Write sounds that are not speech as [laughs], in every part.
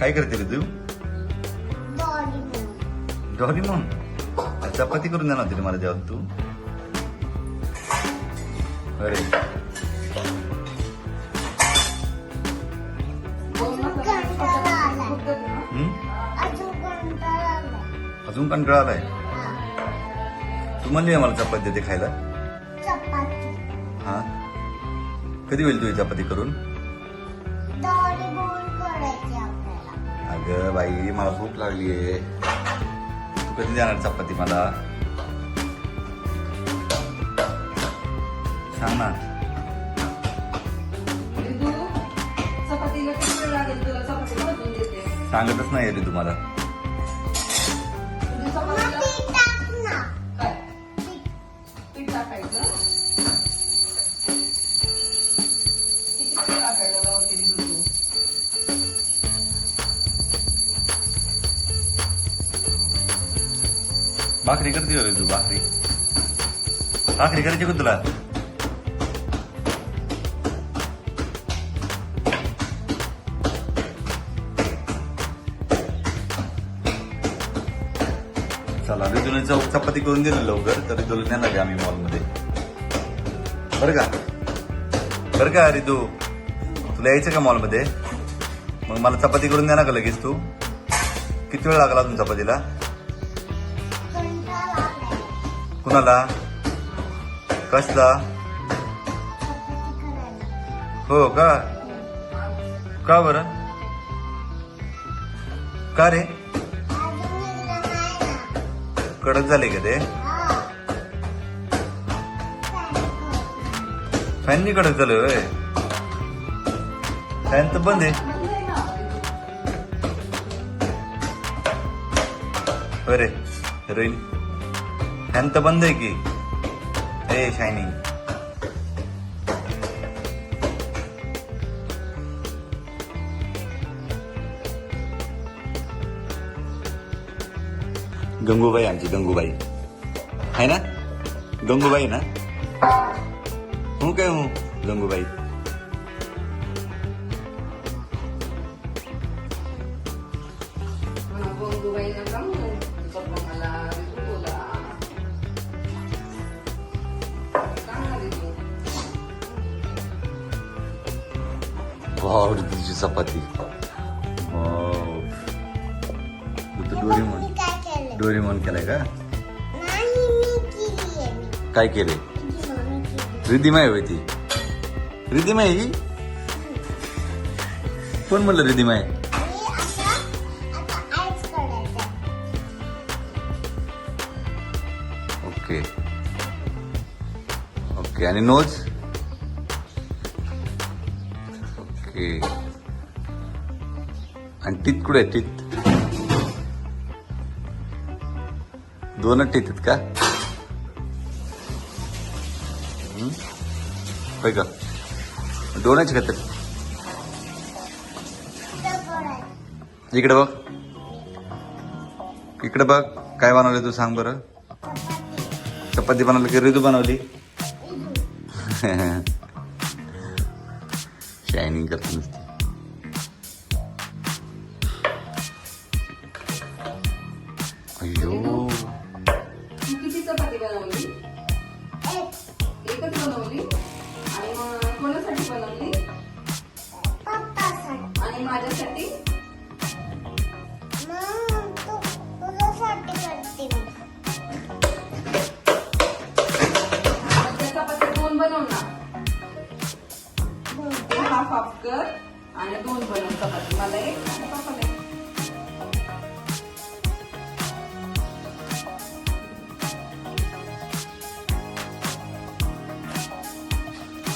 काय करते रे तू? डॉली म्हणून चपाती करून देणार होती मला जेवण तू. अरे? अजून कंटाळा आलाय. तू म्हणली मला चपाती देते खायला. हा? कधी होईल तुझी चपाती करून? अगं बाई मला भूक लागलीये. तू कधी देणार चपाती मला? सांग ना. लागेल सांगतच नाही रे तुम्हाला भाकरी करते रे तू भाकरी? भाकरी करायची का तुला? चला ऋतूने चौक चपाती करून दिली लवकर तर ऋतूला नेणार आहे आम्ही मॉलमध्ये. बरं का? बरं का ऋतू तुला यायचं का मॉलमध्ये? मग मला चपाती करून देणार का लगेच तू? किती वेळ लागला अजून चपातीला? कुणाला? कसला? हो का? का बरं? का रे? कडक झाले का ते? फॅननी कडक झालं होय. फॅन तर बंद आहे. आहे अरे रोहिणी फॅन तर बंद आहे की ए शायनिंग गंगूबाई आमची गंगूबाई आहे ना गंगूबाई ना हूं काय हूं गंगूबाई तुझी चपाती डोरीमोन डोरीमोन केलाय का काय केले रिद्धिमाय होय ती रिद्धिमाय ही कोण म्हणलं रिद्धिमाय ओके ओके आणि नोज ओके आणि टीत कुठे आहे? टीत? दोनच टीत आहेत का? होय का? दोनच का तर इकडे बघ. इकडे बघ. काय बनवलं तू सांग बरं. चपाती बनवली की रिदू बनवली? [laughs] शायनिंग करत नुसती अय्यो तू किती चपाती बनवली. एकच बनवली आणि कोणासाठी बनवली आणि माझ्यासाठी? आणि दोन बनव चपाती मला एक आणि पप्पाला एक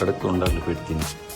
कडक करून टाकलं पेट तिने